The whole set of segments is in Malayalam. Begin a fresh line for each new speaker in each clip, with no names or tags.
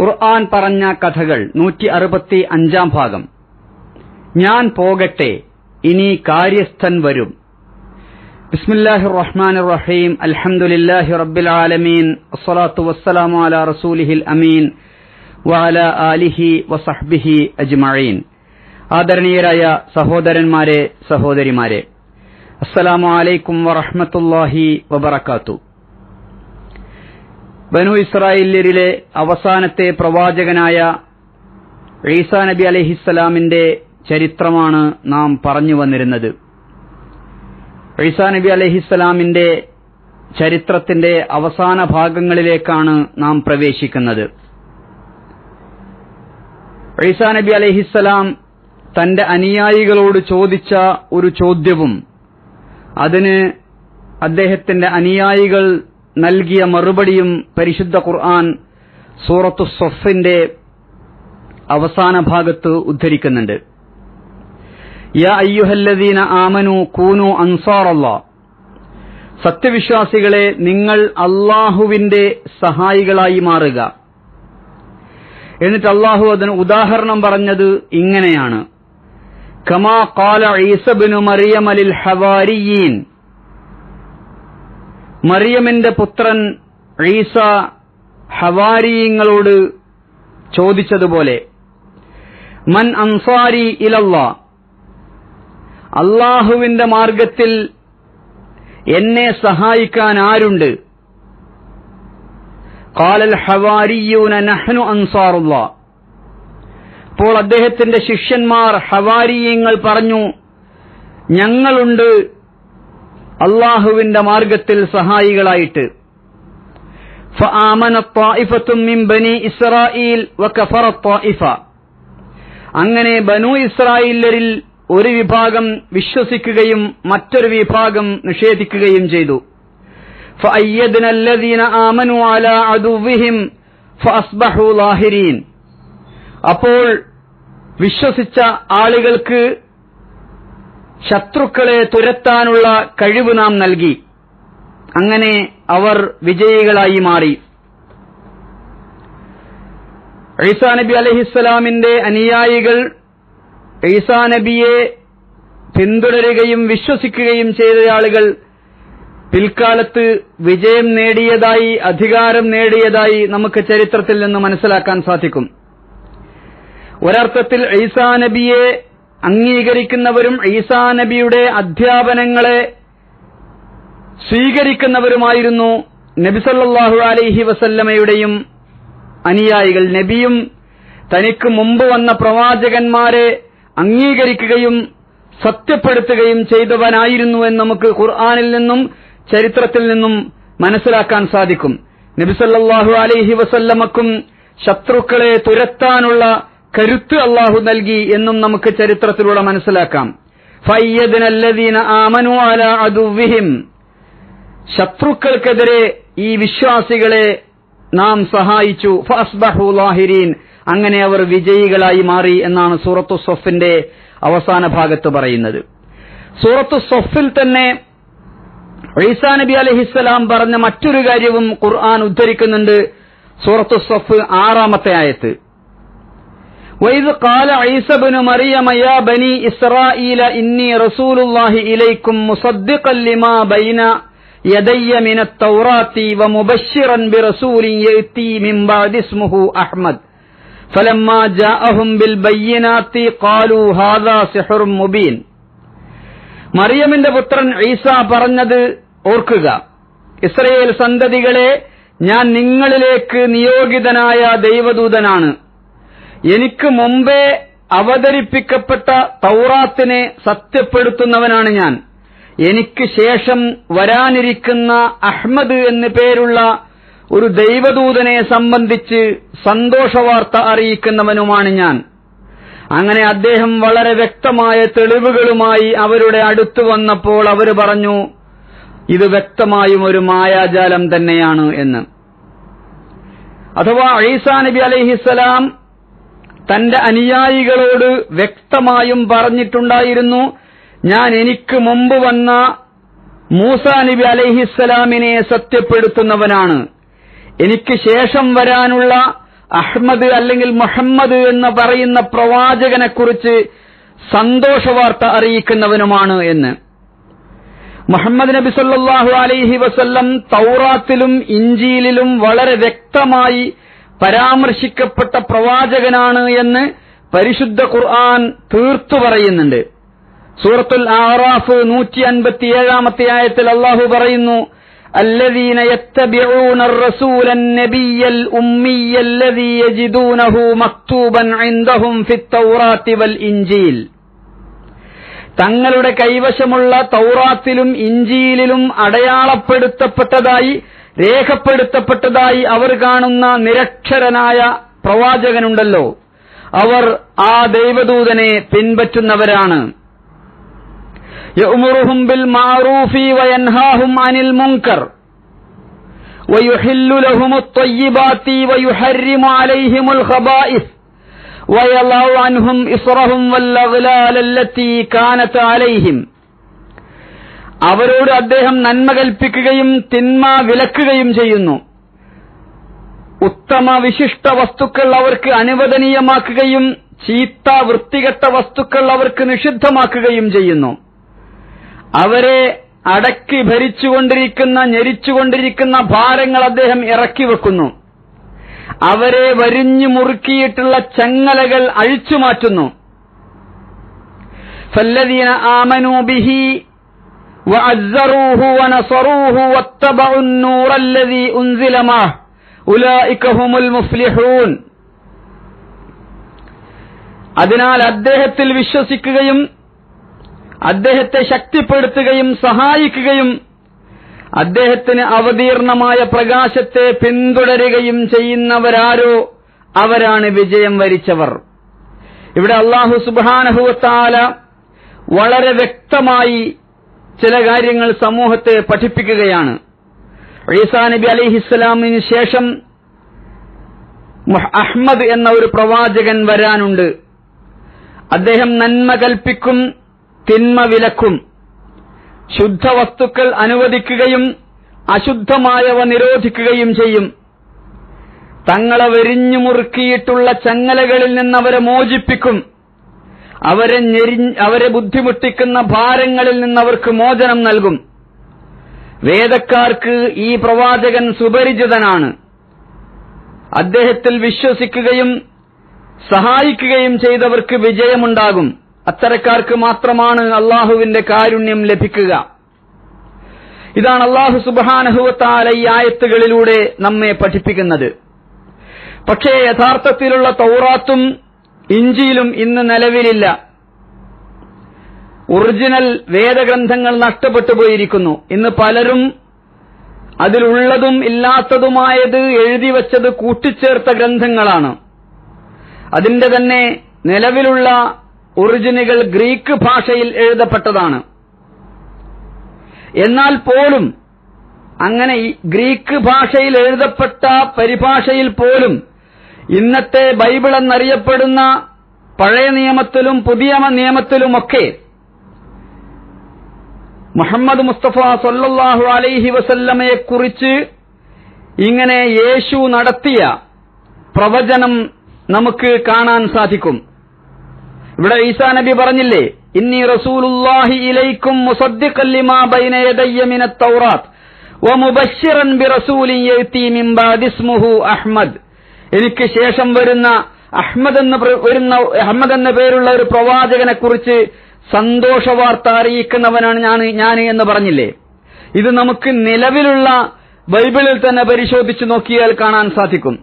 ഖുർആൻ പറഞ്ഞ കഥകൾ നൂറ്റി അറുപത്തി അഞ്ചാം ഭാഗം. ഞാൻ പോകട്ടെ ഇനി കാര്യസ്ഥൻ വരും. ബിസ്മില്ലാഹി റഹ്മാൻ റഹീം അൽഹംദുലില്ലാഹി റബ്ബിൽ ആലമീൻ അസ്സലാത്തു വസ്സലാമു അലാ റസൂലിഹിൽ അമീൻ വഅല ആലിഹി വസഹ്ബിഹി അജ്മഈൻ. ആദരണീയരായ സഹോദരന്മാരെ സഹോദരിമാരെ അസ്സലാമു അലൈക്കും വറഹ്മത്തുള്ളാഹി വബറകാത്തു. ബനു ഇസ്രായേല്യരിലെ അവസാനത്തെ പ്രവാചകനായ ഈസാ നബി അലഹിസ്സലാമിന്റെ ചരിത്രമാണ് നാം പറഞ്ഞു വന്നിരുന്നത്. ഈസാ നബി അലഹിസ്സലാമിന്റെ ചരിത്രത്തിന്റെ അവസാന ഭാഗങ്ങളിലേക്കാണ് നാം പ്രവേശിക്കുന്നത്. ഈസാ നബി അലഹിസ്സലാം തന്റെ അനുയായികളോട് ചോദിച്ച ഒരു ചോദ്യവും അതിന് അദ്ദേഹത്തിന്റെ അനുയായികൾ നൽകിയ മറുപടിയും പരിശുദ്ധ ഖുർആൻ സൂറത്തു സൊഫിന്റെ അവസാന ഭാഗത്ത് ഉദ്ധരിക്കുന്നുണ്ട്. യാ അയ്യുഹല്ലദീന ആമനു കൂനു സത്യവിശ്വാസികളെ നിങ്ങൾ അള്ളാഹുവിന്റെ സഹായികളായി മാറുക. എന്നിട്ട് അള്ളാഹു അതിന് ഉദാഹരണം പറഞ്ഞത് ഇങ്ങനെയാണ്. കമാ കാല ഈസബിനു മറിയമലിൽ ഹവാരിയീൻ. മറിയമിന്റെ പുത്രൻ ഈസ ഹവാരിയങ്ങളോട് ചോദിച്ചതുപോലെ മൻ അൻസാരി ഇലവ അള്ളാഹുവിന്റെ മാർഗത്തിൽ എന്നെ സഹായിക്കാൻ ആരുണ്ട്? കാലൽ ഹവാരിയൂന നഹ്നു അൻസാറുള്ള അപ്പോൾ അദ്ദേഹത്തിന്റെ ശിഷ്യന്മാർ ഹവാരിയങ്ങൾ പറഞ്ഞു ഞങ്ങളുണ്ട് അള്ളാഹുവിന്റെ മാർഗത്തിൽ സഹായികളായിട്ട്. അങ്ങനെ ബനു ഇസ്രായേലരിൽ ഒരു വിഭാഗം വിശ്വസിക്കുകയും മറ്റൊരു വിഭാഗം നിഷേധിക്കുകയും ചെയ്തു. അപ്പോൾ വിശ്വസിച്ച ആളുകൾക്ക് ശത്രുക്കളെ തുരത്താനുള്ള കഴിവ് നാം നൽകി. അങ്ങനെ അവർ വിജയികളായി മാറി. ഈസാ നബി അലഹിസ്സലാമിന്റെ അനുയായികൾ ഈസാ നബിയെ പിന്തുടരുകയും വിശ്വസിക്കുകയും ചെയ്ത ആളുകൾ പിൽക്കാലത്ത് വിജയം നേടിയതായി അധികാരം നേടിയതായി നമുക്ക് ചരിത്രത്തിൽ നിന്ന് മനസ്സിലാക്കാൻ സാധിക്കും. ഒരർത്ഥത്തിൽ ഈസാ നബിയെ അംഗീകരിക്കുന്നവരും ഈസാ നബിയുടെ അധ്യാപനങ്ങളെ സ്വീകരിക്കുന്നവരുമായിരുന്നു നബിസല്ലാഹു അലൈഹി വസല്ലമയുടെയും അനുയായികൾ. നബിയും തനിക്ക് മുമ്പ് വന്ന പ്രവാചകന്മാരെ അംഗീകരിക്കുകയും സത്യപ്പെടുത്തുകയും ചെയ്തവനായിരുന്നു എന്ന് നമുക്ക് ഖുർആാനിൽ നിന്നും ചരിത്രത്തിൽ നിന്നും മനസ്സിലാക്കാൻ സാധിക്കും. നബിസല്ലാഹു അലൈഹി വസല്ലമക്കും ശത്രുക്കളെ തുരത്താനുള്ള കരുത്ത് അള്ളാഹു നൽകി എന്നും നമുക്ക് ചരിത്രത്തിലൂടെ മനസ്സിലാക്കാം. ആമനു അല അദുവിഹിം ശത്രുക്കൾക്കെതിരെ ഈ വിശ്വാസികളെ നാം സഹായിച്ചു. ഫസ്ബഹു ലാഹിരീൻ. അങ്ങനെ അവർ വിജയികളായി മാറി എന്നാണ് സൂറത്തു സൊഫിന്റെ അവസാന ഭാഗത്ത് പറയുന്നത്. സൂറത്തു സൊഫിൽ തന്നെ ഈസാ നബി അലഹിസ്സലാം പറഞ്ഞ മറ്റൊരു കാര്യവും ഖുർആൻ ഉദ്ധരിക്കുന്നുണ്ട്. സൂറത്തു സൊഫ് ആറാമത്തെ ആയത്ത്. وإذ قال عيسى بن مريم يا بني إسرائيل إني رسول الله إليكم مصدقا لما بين يدي من التوراة ومبشرا برسول يأتي من بعد اسمه أحمد فلما جاءهم بالبينات قالوا هذا سحر مبين മറിയമിന്റെ പുത്രൻ ഈസ പറഞ്ഞത് ഓർക്കുക ഇസ്രയേൽ സന്തതികളെ ഞാൻ നിങ്ങളിലേക്ക് നിയോഗിതനായ ദൈവദൂതനാണ് എനിക്ക് മുമ്പേ അവതരിപ്പിക്കപ്പെട്ട തൗറാത്തിനെ സത്യപ്പെടുത്തുന്നവനാണ് ഞാൻ. എനിക്ക് ശേഷം വരാനിരിക്കുന്ന അഹ്മദ് എന്ന് പേരുള്ള ഒരു ദൈവദൂതനെ സംബന്ധിച്ച് സന്തോഷവാർത്ത അറിയിക്കുന്നവനുമാണ് ഞാൻ. അങ്ങനെ അദ്ദേഹം വളരെ വ്യക്തമായ തെളിവുകളുമായി അവരുടെ അടുത്തു വന്നപ്പോൾ അവർ പറഞ്ഞു ഇത് വ്യക്തമായും ഒരു മായാജാലം തന്നെയാണ് എന്ന്. അഥവാ ഐസാ നബി അലൈഹിസ്സലാം തന്റെ അനുയായികളോട് വ്യക്തമായും പറഞ്ഞിട്ടുണ്ടായിരുന്നു ഞാൻ എനിക്ക് മുമ്പ് വന്ന മൂസ നബി അലൈഹിസ്സലാമിനെ സത്യപ്പെടുത്തുന്നവനാണ്. എനിക്ക് ശേഷം വരാനുള്ള അഹ്മദ് അല്ലെങ്കിൽ മുഹമ്മദ് എന്ന് പറയുന്ന പ്രവാചകനെക്കുറിച്ച് സന്തോഷവാർത്ത അറിയിക്കുന്നവനുമാണ് എന്ന്. മുഹമ്മദ് നബി സല്ലാഹു അലൈഹി വസല്ലം തൗറാത്തിലും ഇഞ്ചിയിലും വളരെ വ്യക്തമായി പരാമർശിക്കപ്പെട്ട പ്രവാചകനാണ് എന്ന് പരിശുദ്ധ ഖുർആൻ തീർത്തു പറയുന്നുണ്ട് സൂറത്തുൽ ആറാഫ് നൂറ്റി അൻപത്തിയേഴാമത്തെ ആയത്തിൽ അള്ളാഹു പറയുന്നു الذين يتبعون الرسول النبي الأمي الذي يجدونه مكتوبا عندهم في التوراة والإنجيل തങ്ങളുടെ കൈവശമുള്ള തൗറാത്തിലും ഇഞ്ചിയിലും അടയാളപ്പെടുത്തപ്പെട്ടതായി രേഖപ്പെടുത്തപ്പെട്ടതായി അവർ കാണുന്ന നിരക്ഷരനായ പ്രവാചകനുണ്ടല്ലോ അവർ ആ ദൈവദൂതനെ പിൻപറ്റുന്നവരാണ് يأمرهم بالمعروف وينهاهم عن المنكر ويحل لهم الطيبات ويحرم عليهم الخبائث ويضع عنهم إصرهم والأغلال التي كانت عليهم അവരോട് അദ്ദേഹം നന്മ കൽപ്പിക്കുകയും തിന്മ വിലക്കുകയും ചെയ്യുന്നു. ഉത്തമ വിശിഷ്ട വസ്തുക്കൾ അവർക്ക് അനുവദനീയമാക്കുകയും ചീത്ത വൃത്തികെട്ട വസ്തുക്കൾ അവർക്ക് നിഷിദ്ധമാക്കുകയും ചെയ്യുന്നു. അവരെ അടക്കി ഭരിച്ചുകൊണ്ടിരിക്കുന്ന ഞെരിച്ചുകൊണ്ടിരിക്കുന്ന ഭാരങ്ങൾ അദ്ദേഹം ഇറക്കി വെക്കുന്നു. അവരെ വരിഞ്ഞു മുറുക്കിയിട്ടുള്ള ചങ്ങലകൾ അഴിച്ചു മാറ്റുന്നു ഫല്ലദീന ആമനൂബിഹി وعزروه ونصروه واتبعوا النور الذي أنزل معه أولئك هم المفلحون അതിനാൽ അദ്ദേഹത്തിൽ വിശ്വസിക്കുകയും അദ്ദേഹത്തെ ശക്തിപ്പെടുത്തുകയും സഹായിക്കുകയും അദ്ദേഹത്തിന് അവതീർണമായ പ്രകാശത്തെ പിന്തുടരുകയും ചെയ്യുന്നവരാരോ അവരാണ് വിജയം വരിച്ചവർ ഇവിടെ അള്ളാഹു സുബാനഹുവത്താല വളരെ വ്യക്തമായി ചില കാര്യങ്ങൾ സമൂഹത്തെ പഠിപ്പിക്കുകയാണ്. ഈസാ നബി അലിഹിസ്സലാമിന് ശേഷം അഹ്മദ് എന്ന ഒരു പ്രവാചകൻ വരാനുണ്ട്. അദ്ദേഹം നന്മ കൽപ്പിക്കും തിന്മ വിലക്കും. ശുദ്ധവസ്തുക്കൾ അനുവദിക്കുകയും അശുദ്ധമായവ നിരോധിക്കുകയും ചെയ്യും. തങ്ങളെ വെരിഞ്ഞു മുറുക്കിയിട്ടുള്ള ചങ്ങലകളിൽ നിന്ന് അവരെ മോചിപ്പിക്കും. അവരെ അവരെ ബുദ്ധിമുട്ടിക്കുന്ന ഭാരങ്ങളിൽ നിന്ന് അവർക്ക് മോചനം നൽകും. വേദക്കാർക്ക് ഈ പ്രവാചകൻ സുപരിചിതനാണ്. അദ്ദേഹത്തിൽ വിശ്വസിക്കുകയും സഹായിക്കുകയും ചെയ്തവർക്ക് വിജയമുണ്ടാകും. അത്തരക്കാർക്ക് മാത്രമാണ് അള്ളാഹുവിന്റെ കാരുണ്യം ലഭിക്കുക. ഇതാണ് അള്ളാഹു സുബാനഹുവത്താല ഈ ആയത്തുകളിലൂടെ നമ്മെ പഠിപ്പിക്കുന്നത്. പക്ഷേ യഥാർത്ഥത്തിലുള്ള തൗറാത്തും ഇഞ്ചിയിലും ഇന്ന് നിലവിലില്ല. ഒറിജിനൽ വേദഗ്രന്ഥങ്ങൾ നഷ്ടപ്പെട്ടു പോയിരിക്കുന്നു. ഇന്ന് പലരും അതിലുള്ളതും ഇല്ലാത്തതുമായത് എഴുതി വച്ചത് കൂട്ടിച്ചേർത്ത ഗ്രന്ഥങ്ങളാണ്. അതിന്റെ തന്നെ നിലവിലുള്ള ഒറിജിനുകൾ ഗ്രീക്ക് ഭാഷയിൽ എഴുതപ്പെട്ടതാണ്. എന്നാൽ പോലും അങ്ങനെ ഗ്രീക്ക് ഭാഷയിൽ എഴുതപ്പെട്ട പരിഭാഷയിൽ പോലും ഇന്നത്തെ ബൈബിൾ എന്നറിയപ്പെടുന്ന പഴയ നിയമത്തിലും പുതിയ നിയമത്തിലുമൊക്കെ മുഹമ്മദ് മുസ്തഫ സൊല്ലാഹു അലൈഹി വസല്ലമയെക്കുറിച്ച് ഇങ്ങനെ യേശു നടത്തിയ പ്രവചനം നമുക്ക് കാണാൻ സാധിക്കും. ഇവിടെ ഈസാ നബി പറഞ്ഞില്ലേ ഇന്നി റസൂലുല്ലാഹി ഇലൈക്കും മുസദ്ദിഖല്ലിമാ ബൈന യദയ്യ മിനത്ത് തൗറാത്ത് വമുബശ്ശിറൻ ബിറസൂലിൻ യഅതി മിൻ ബാദിസ്മുഹു അഹ്മദ്. എനിക്ക് ശേഷം വരുന്ന അഹ്മദ് എന്ന് വരുന്ന അഹമ്മദ് എന്ന പേരുള്ള ഒരു പ്രവാചകനെ കുറിച്ച് സന്തോഷ വാർത്ത അറിയിക്കുന്നവനാണ് ഞാൻ ഞാൻ എന്ന് പറഞ്ഞില്ലേ? ഇത് നമുക്ക് നിലവിലുള്ള ബൈബിളിൽ തന്നെ പരിശോധിച്ചു നോക്കിയാൽ കാണാൻ സാധിക്കും.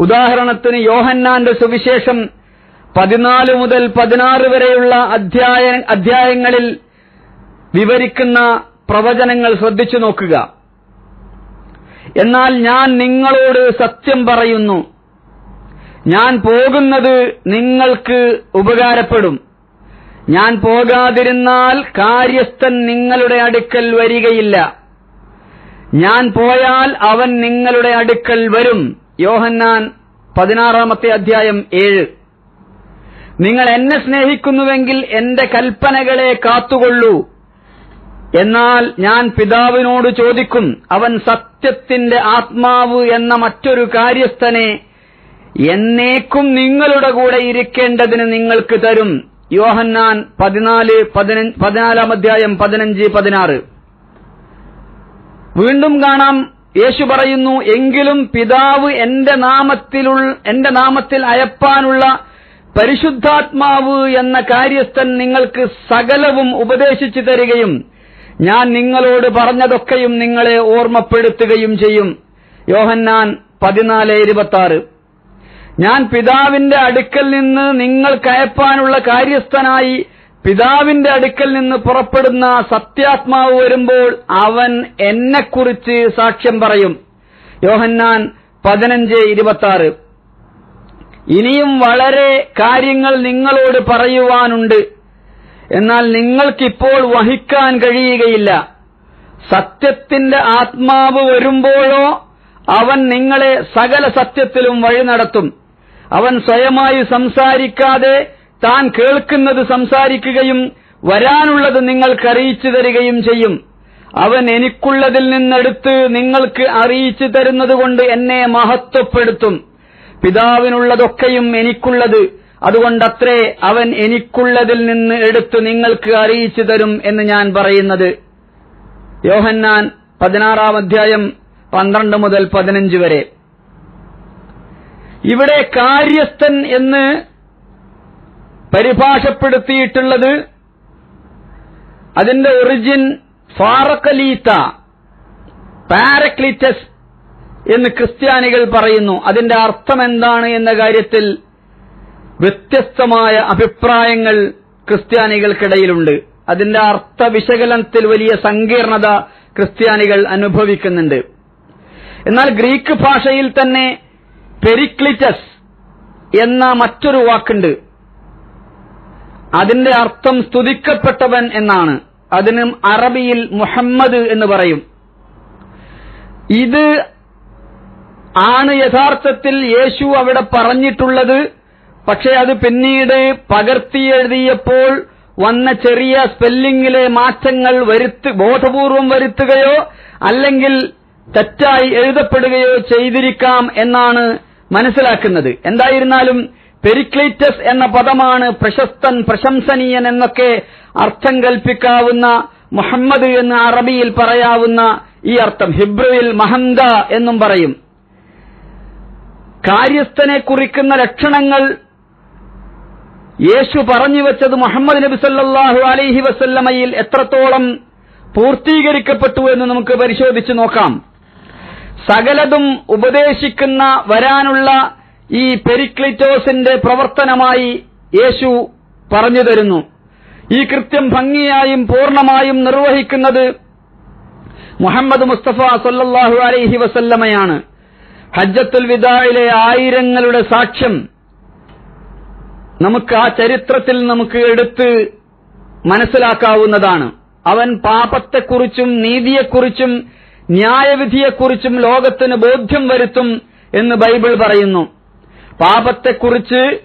ഉദാഹരണത്തിന് യോഹന്നാന്റെ സുവിശേഷം പതിനാല് മുതൽ പതിനാറ് വരെയുള്ള അധ്യായ അധ്യായങ്ങളിൽ വിവരിക്കുന്ന പ്രവചനങ്ങൾ ശ്രദ്ധിച്ചു നോക്കുക. എന്നാൽ ഞാൻ നിങ്ങളോട് സത്യം പറയുന്നു. ഞാൻ പോകുന്നത് നിങ്ങൾക്ക് ഉപകാരപ്പെടും. ഞാൻ പോകാതിരുന്നാൽ കാര്യസ്ഥൻ നിങ്ങളുടെ അടുക്കൽ വരികയില്ല. ഞാൻ പോയാൽ അവൻ നിങ്ങളുടെ അടുക്കൽ വരും. യോഹന്നാൻ പതിനാറാമത്തെ അധ്യായം ഏഴ്. നിങ്ങൾ എന്നെ സ്നേഹിക്കുന്നുവെങ്കിൽ എന്റെ കൽപ്പനകളെ കാത്തുകൊള്ളൂ. എന്നാൽ ഞാൻ പിതാവിനോട് ചോദിക്കും അവൻ സത്യത്തിന്റെ ആത്മാവ് എന്ന മറ്റൊരു കാര്യസ്ഥനെ എന്നേക്കും നിങ്ങളുടെ കൂടെ ഇരിക്കേണ്ടതിന് നിങ്ങൾക്ക് തരും. യോഹന്നാൻ പതിനാല് പതിനാലാം അധ്യായം പതിനഞ്ച് പതിനാറ്. വീണ്ടും കാണാം. യേശു പറയുന്നു എങ്കിലും പിതാവ് എന്റെ നാമത്തിലുള്ള എന്റെ നാമത്തിൽ അയപ്പാനുള്ള പരിശുദ്ധാത്മാവ് എന്ന കാര്യസ്ഥൻ നിങ്ങൾക്ക് സകലവും ഉപദേശിച്ചു തരികയും ഞാൻ നിങ്ങളോട് പറഞ്ഞതൊക്കെയും നിങ്ങളെ ഓർമ്മപ്പെടുത്തുകയും ചെയ്യും. യോഹന്നാൻ പതിനാല് ഇരുപത്തി ഞാൻ പിതാവിന്റെ അടുക്കൽ നിന്ന് നിങ്ങൾ കയപ്പാനുള്ള കാര്യസ്ഥനായി പിതാവിന്റെ അടുക്കൽ നിന്ന് പുറപ്പെടുന്ന സത്യാത്മാവ് വരുമ്പോൾ അവൻ എന്നെക്കുറിച്ച് സാക്ഷ്യം പറയും. യോഹന്നാൻ പതിനഞ്ച് ഇരുപത്തി ഇനിയും വളരെ കാര്യങ്ങൾ നിങ്ങളോട് പറയുവാനുണ്ട്. എന്നാൽ നിങ്ങൾക്കിപ്പോൾ വഹിക്കാൻ കഴിയുകയില്ല. സത്യത്തിന്റെ ആത്മാവ് വരുമ്പോഴോ അവൻ നിങ്ങളെ സകല സത്യത്തിലും വഴി നടത്തും. അവൻ സ്വയമായി സംസാരിക്കാതെ താൻ കേൾക്കുന്നത് സംസാരിക്കുകയും വരാനുള്ളത് നിങ്ങൾക്ക് അറിയിച്ചു തരികയും ചെയ്യും. അവൻ എനിക്കുള്ളതിൽ നിന്നെടുത്ത് നിങ്ങൾക്ക് അറിയിച്ചു തരുന്നതുകൊണ്ട് എന്നെ മഹത്വപ്പെടുത്തും. പിതാവിനുള്ളതൊക്കെയും എനിക്കുള്ളത് അതുകൊണ്ടത്രേ അവൻ എനിക്കുള്ളതിൽ നിന്ന് എടുത്തു നിങ്ങൾക്ക് അറിയിച്ചു തരും എന്ന് ഞാൻ പറയുന്നത്. യോഹന്നാൻ പതിനാറാം അധ്യായം പന്ത്രണ്ട് മുതൽ പതിനഞ്ച് വരെ. ഇവിടെ കാര്യസ്ഥൻ എന്ന് പരിഭാഷപ്പെടുത്തിയിട്ടുള്ളത് അതിന്റെ ഒറിജിൻ ഫാറക്കലീത്ത പാരക്ലിറ്റസ് എന്ന് ക്രിസ്ത്യാനികൾ പറയുന്നു. അതിന്റെ അർത്ഥം എന്താണ് എന്ന കാര്യത്തിൽ വ്യത്യസ്തമായ അഭിപ്രായങ്ങൾ ക്രിസ്ത്യാനികൾക്കിടയിലുണ്ട്. അതിന്റെ അർത്ഥ വിശകലനത്തിൽ വലിയ സങ്കീർണത ക്രിസ്ത്യാനികൾ അനുഭവിക്കുന്നുണ്ട്. എന്നാൽ ഗ്രീക്ക് ഭാഷയിൽ തന്നെ പെരിക്ലിറ്റസ് എന്ന മറ്റൊരു വാക്കുണ്ട്. അതിന്റെ അർത്ഥം സ്തുതിക്കപ്പെട്ടവൻ എന്നാണ്. അതിന് അറബിയിൽ മുഹമ്മദ് എന്ന് പറയും. ഇത് ആണ് യഥാർത്ഥത്തിൽ യേശു അവിടെ പറഞ്ഞിട്ടുള്ളത് പക്ഷെ അത് പിന്നീട് പകർത്തിയെഴുതിയപ്പോൾ വന്ന ചെറിയ സ്പെല്ലിംഗിലെ മാറ്റങ്ങൾ വരുത്ത് ബോധപൂർവം വരുത്തുകയോ അല്ലെങ്കിൽ തെറ്റായി എഴുതപ്പെടുകയോ ചെയ്തിരിക്കാം എന്നാണ് മനസ്സിലാക്കുന്നത്. എന്തായിരുന്നാലും പെരിക്ലീറ്റസ് എന്ന പദമാണ് പ്രശസ്തൻ പ്രശംസനീയൻ എന്നൊക്കെ അർത്ഥം കൽപ്പിക്കാവുന്ന മുഹമ്മദ് എന്ന് അറബിയിൽ പറയാവുന്ന ഈ അർത്ഥം. ഹിബ്രുവിൽ മഹന്ത എന്നും പറയും. കാര്യസ്ഥനെ കുറിക്കുന്ന ലക്ഷണങ്ങൾ യേശു പറഞ്ഞു വെച്ചത് മുഹമ്മദ് നബി സല്ലാഹു അലൈഹി വസല്ലമയിൽ എത്രത്തോളം പൂർത്തീകരിക്കപ്പെട്ടു എന്ന് നമുക്ക് പരിശോധിച്ചു നോക്കാം. സകലതും ഉപദേശിക്കുന്ന വരാനുള്ള ഈ പെരിക്ലിറ്റോസിന്റെ പ്രവർത്തനമായി യേശു പറഞ്ഞു തരുന്നു. ഈ കൃത്യം ഭംഗിയായും പൂർണമായും നിർവഹിക്കുന്നത് മുഹമ്മദ് മുസ്തഫ സൊല്ലാഹു അലൈഹി വസല്ലമയാണ്. ഹജ്ജത്തുൽ വിദായിലെ ആയിരങ്ങളുടെ സാക്ഷ്യം നമുക്ക് ആ ചരിത്രത്തിൽ നമുക്ക് എടുത്ത് മനസ്സിലാക്കാവുന്നതാണ്. അവൻ പാപത്തെക്കുറിച്ചും നീതിയെക്കുറിച്ചും ന്യായവിധിയെക്കുറിച്ചും ലോകത്തിന് ബോധ്യം വരുത്തും എന്ന് ബൈബിൾ പറയുന്നു. പാപത്തെക്കുറിച്ച്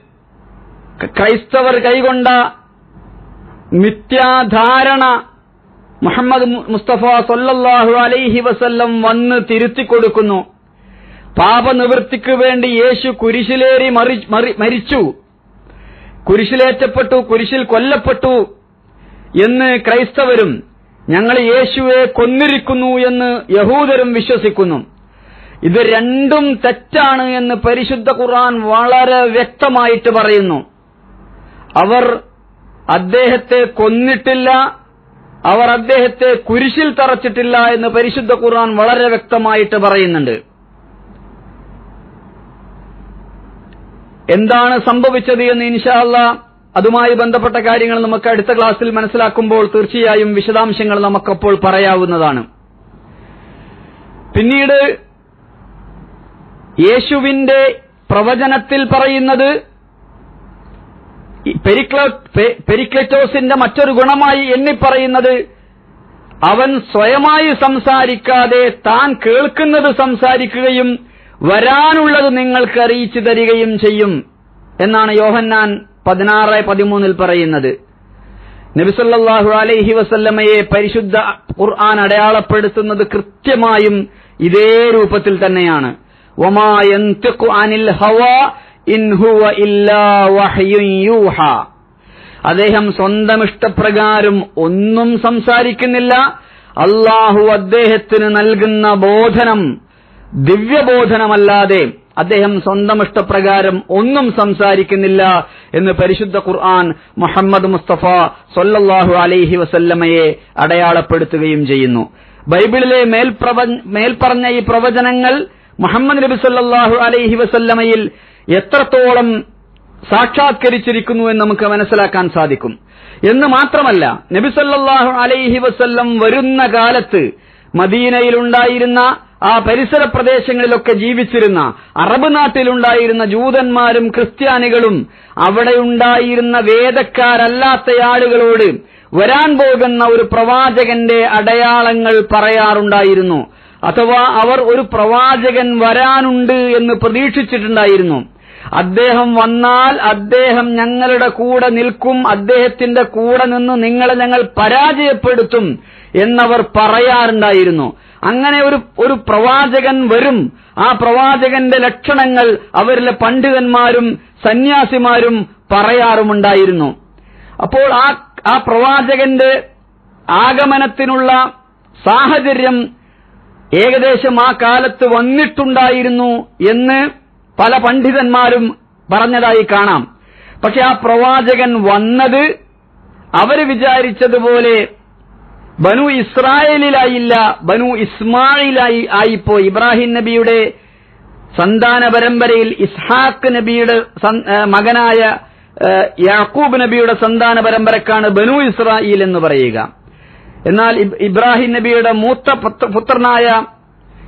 ക്രൈസ്തവർ കൈകൊണ്ട മിഥ്യാധാരണ മുഹമ്മദ് മുസ്തഫ സൊല്ലാഹു അലൈഹി വസല്ലം വന്ന് തിരുത്തി കൊടുക്കുന്നു. പാപനിവൃത്തിക്ക് വേണ്ടി യേശു കുരിശിലേറി മരിച്ചു. കുരിശിലേറ്റപ്പെട്ടു കുരിശിൽ കൊല്ലപ്പെട്ടു എന്ന് ക്രൈസ്തവരും ഞങ്ങൾ യേശുവെ കൊന്നിരിക്കുന്നു എന്ന് യഹൂദരും വിശ്വസിക്കുന്നു. ഇത് രണ്ടും തെറ്റാണ് എന്ന് പരിശുദ്ധ ഖുർആൻ വളരെ വ്യക്തമായിട്ട് പറയുന്നു. അവർ അദ്ദേഹത്തെ കൊന്നിട്ടില്ല അവർ അദ്ദേഹത്തെ കുരിശിൽ തറച്ചിട്ടില്ല എന്ന് പരിശുദ്ധ ഖുർആൻ വളരെ വ്യക്തമായിട്ട് പറയുന്നുണ്ട്. എന്താണ് സംഭവിച്ചത് എന്ന് ഇൻഷാല്ല അതുമായി ബന്ധപ്പെട്ട കാര്യങ്ങൾ നമുക്ക് അടുത്ത ക്ലാസ്സിൽ മനസ്സിലാക്കുമ്പോൾ തീർച്ചയായും വിശദാംശങ്ങൾ നമുക്കപ്പോൾ പറയാവുന്നതാണ്. പിന്നീട് യേശുവിന്റെ പ്രവചനത്തിൽ പറയുന്നത് പെരിക്ലറ്റോസിന്റെ മറ്റൊരു ഗുണമായി എണ്ണിപ്പറയുന്നത് അവൻ സ്വയമായി സംസാരിക്കാതെ താൻ കേൾക്കുന്നത് സംസാരിക്കുകയും വരാനുള്ളത് നിങ്ങൾക്ക് അറിയിച്ചു തരികയും ചെയ്യും എന്നാണ് യോഹന്നാൻ പതിനാറ് പതിമൂന്നിൽ പറയുന്നത്. നബിസല്ലാഹു അലൈഹി വസല്ലമയെ പരിശുദ്ധ ഖുർആൻ അടയാളപ്പെടുത്തുന്നത് കൃത്യമായും ഇതേ രൂപത്തിൽ തന്നെയാണ്. യൂഹ. അദ്ദേഹം സ്വന്തം ഇഷ്ടപ്രകാരം ഒന്നും സംസാരിക്കുന്നില്ല. അള്ളാഹു അദ്ദേഹത്തിന് നൽകുന്ന ബോധനം ദിവ്യബോധനമല്ലാതെ അദ്ദേഹം സ്വന്തം ഇഷ്ടപ്രകാരം ഒന്നും സംസാരിക്കുന്നില്ല എന്ന് പരിശുദ്ധ ഖുർആൻ മുഹമ്മദ് മുസ്തഫ സൊല്ലാഹു അലൈഹി വസല്ലമയെ അടയാളപ്പെടുത്തുകയും ചെയ്യുന്നു. ബൈബിളിലെ മേൽപ്പറഞ്ഞ ഈ പ്രവചനങ്ങൾ മുഹമ്മദ് നബി സല്ലാഹു അലൈഹി വസല്ലമയിൽ എത്രത്തോളം സാക്ഷാത്കരിച്ചിരിക്കുന്നു എന്ന് നമുക്ക് മനസ്സിലാക്കാൻ സാധിക്കും. എന്ന് മാത്രമല്ല നബി സല്ലാഹു അലൈഹി വസല്ലം വരുന്ന കാലത്ത് മദീനയിലുണ്ടായിരുന്ന ആ പരിസര പ്രദേശങ്ങളിലൊക്കെ ജീവിച്ചിരുന്ന അറബ് നാട്ടിലുണ്ടായിരുന്ന ജൂതന്മാരും ക്രിസ്ത്യാനികളും അവിടെ ഉണ്ടായിരുന്ന വേദക്കാരല്ലാത്ത ആളുകളോട് വരാൻ പോകുന്ന ഒരു പ്രവാചകന്റെ അടയാളങ്ങൾ പറയാറുണ്ടായിരുന്നു. അഥവാ അവർ ഒരു പ്രവാചകൻ വരാനുണ്ട് എന്ന് പ്രതീക്ഷിച്ചിട്ടുണ്ടായിരുന്നു. അദ്ദേഹം വന്നാൽ അദ്ദേഹം ഞങ്ങളുടെ കൂടെ നിൽക്കും അദ്ദേഹത്തിന്റെ കൂടെ നിന്ന് നിങ്ങളെ ഞങ്ങൾ പരാജയപ്പെടുത്തും എന്നവർ പറയാറുണ്ടായിരുന്നു. അങ്ങനെ ഒരു ഒരു പ്രവാചകൻ വരും. ആ പ്രവാചകന്റെ ലക്ഷണങ്ങൾ അവരിലെ പണ്ഡിതന്മാരും സന്യാസിമാരും പറയാറുമുണ്ടായിരുന്നു. അപ്പോൾ ആ ആ പ്രവാചകന്റെ ആഗമനത്തിനുള്ള സാഹചര്യം ഏകദേശം ആ കാലത്ത് വന്നിട്ടുണ്ടായിരുന്നു എന്ന് പല പണ്ഡിതന്മാരും പറഞ്ഞതായി കാണാം. പക്ഷെ ആ പ്രവാചകൻ വന്നത് അവർ വിചാരിച്ചതുപോലെ ബനു ഇസ്രായേലിലായില്ല ബനു ഇസ്മായിലായി ആയിപ്പോ ഇബ്രാഹിം നബിയുടെ സന്താന പരമ്പരയിൽ ഇസ്ഹാഖ് നബിയുടെ മകനായ യാക്കൂബ് നബിയുടെ സന്താന പരമ്പരക്കാണ് ബനു ഇസ്രായേൽ എന്ന് പറയുക. എന്നാൽ ഇബ്രാഹിം നബിയുടെ മൂത്ത പുത്രനായ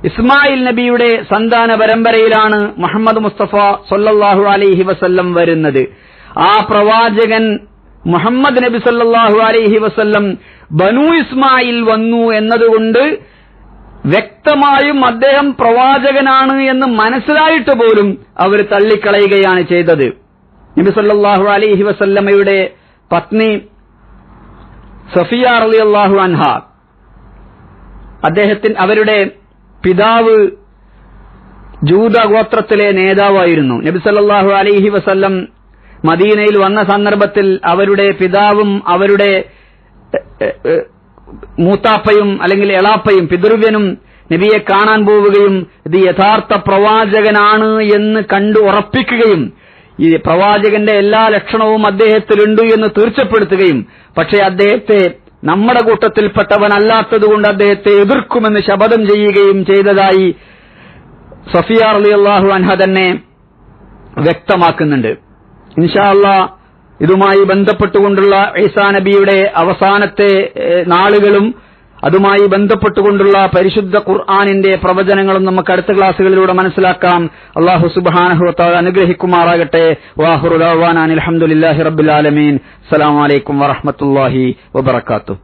ഇസ്മായിൽ നബിയുടെ സന്താന പരമ്പരയിലാണ് മുഹമ്മദ് മുസ്തഫ സൊല്ലാഹു അലൈഹി വസല്ലം വരുന്നത്. ആ പ്രവാചകൻ മുഹമ്മദ് നബി സല്ലാഹു അലൈഹി വസല്ലം ബനു ഇസ്മായിൽ വന്നു എന്നതുകൊണ്ട് വ്യക്തമായും അദ്ദേഹം പ്രവാചകനാണ് എന്ന് മനസ്സിലായിട്ട് പോലും അവർ തള്ളിക്കളയുകയാണ് ചെയ്തത്. നബി സല്ലാഹു അലൈഹി വസല്ലമ്മയുടെ പത്നി സഫിയ അലി അള്ളാഹു അൻഹ അദ്ദേഹത്തിന് അവരുടെ പിതാവ് ജൂതഗോത്രത്തിലെ നേതാവായിരുന്നു. നബി സല്ലാഹു അലൈഹി വസല്ലം മദീനയിൽ വന്ന സന്ദർഭത്തിൽ അവരുടെ പിതാവും അവരുടെ മൂത്താപ്പയും അല്ലെങ്കിൽ എളാപ്പയും പിതൃവ്യനും നബിയെ കാണാൻ പോവുകയും ഇത് യഥാർത്ഥ പ്രവാചകനാണ് എന്ന് കണ്ടു ഉറപ്പിക്കുകയും ഈ പ്രവാചകന്റെ എല്ലാ ലക്ഷണവും അദ്ദേഹത്തിലുണ്ട് എന്ന് തീർച്ചപ്പെടുത്തുകയും പക്ഷേ അദ്ദേഹത്തെ നമ്മുടെ കൂട്ടത്തിൽപ്പെട്ടവനല്ലാത്തതുകൊണ്ട് അദ്ദേഹത്തെ എതിർക്കുമെന്ന് ശപഥം ചെയ്യുകയും ചെയ്തതായി സഫിയാർ അലി അള്ളാഹു അൻഹ തന്നെ വ്യക്തമാക്കുന്നുണ്ട്. ഇൻഷാല്ല ഇതുമായി ബന്ധപ്പെട്ടുകൊണ്ടുള്ള ഈസാ നബിയുടെ അവസാനത്തെ നാളുകളും അതുമായി ബന്ധപ്പെട്ടുകൊണ്ടുള്ള പരിശുദ്ധ ഖുർആാനിന്റെ പ്രവചനങ്ങളും നമുക്ക് അടുത്ത ക്ലാസ്സുകളിലൂടെ മനസ്സിലാക്കാം. അള്ളാഹു സുബാനഹുത്ത അനുഗ്രഹിക്കുമാറാകട്ടെ. വാഹുറുദാൻ അലഹമുല്ലാഹി റബുലാലമീൻ അസ്സലാമലൈക്കും വറഹമത്തല്ലാഹി വബർക്കാത്തു